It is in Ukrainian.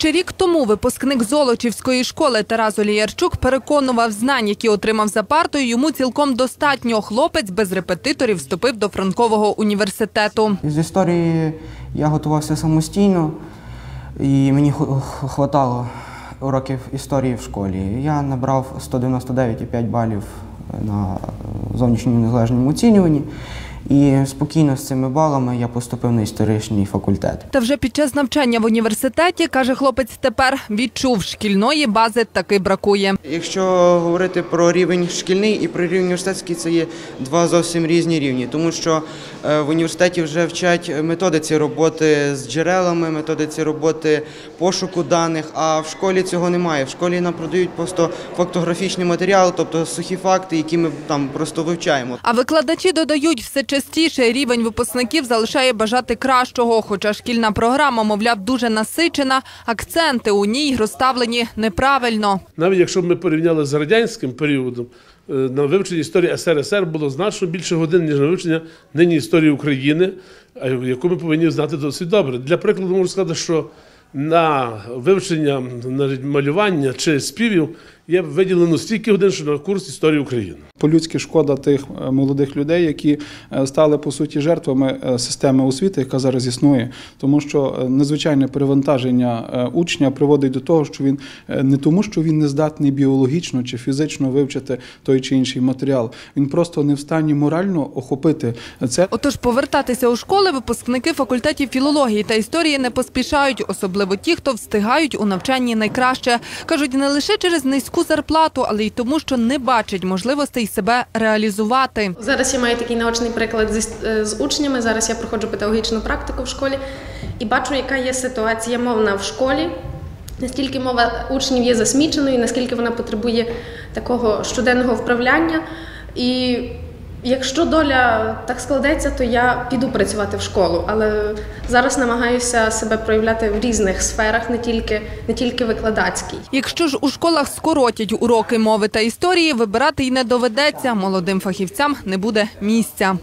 Ще рік тому випускник Золочівської школи Тарас Оліярчук переконував знань, які отримав за партою, йому цілком достатньо. Хлопець без репетиторів вступив до франкового університету. З історії я готувався самостійно, і мені хватало уроків історії в школі. Я набрав 199,5 балів на зовнішньому незалежному оцінюванні. І спокійно з цими балами я поступив на історичний факультет. Та вже під час навчання в університеті, каже хлопець, тепер відчув, шкільної бази таки бракує. Якщо говорити про рівень шкільний і про рівень університетський, це є два зовсім різні рівні, тому що е, в університеті вже вчать методиці роботи з джерелами, методиці роботи пошуку даних. А в школі цього немає. В школі нам продають просто фактографічний матеріал, тобто сухі факти, які ми там просто вивчаємо. А викладачі додають, все частіше рівень випускників залишає бажати кращого. Хоча шкільна програма, мовляв, дуже насичена, акценти у ній розставлені неправильно. Навіть якщо ми порівняли з радянським періодом, е, на вивчення історії СРСР було значно більше годин, ніж на вивчення нині історії України, яку ми повинні знати досить добре. Для прикладу можу сказати, що на вивчення навіть малювання чи співів є виділено стільки годин, що на курс історії України. По-людськи шкода тих е, молодих людей, які е, стали по суті жертвами е, системи освіти, яка зараз існує, тому що незвичайне перевантаження учня приводить до того, що він не тому, що він не здатний біологічно чи фізично вивчити той чи інший матеріал, він просто не в стані морально охопити це. Отож, повертатися у школи випускники факультетів філології та історії не поспішають, особливо ті, хто встигають у навчанні найкраще. Кажуть, не лише через низьку зарплату, але й тому, що не бачить можливостей себе реалізувати. Зараз я маю такий наочний приклад зі, е, з учнями. Зараз я проходжу педагогічну практику в школі і бачу, яка є ситуація мовна в школі. Наскільки мова учнів є засміченою, наскільки вона потребує такого щоденного вправляння. І якщо доля так складеться, то я піду працювати в школу. Але зараз намагаюся себе проявляти в різних сферах, не тільки, не тільки викладацькій. Якщо ж у школах скоротять уроки мови та історії, вибирати й не доведеться. Молодим фахівцям не буде місця.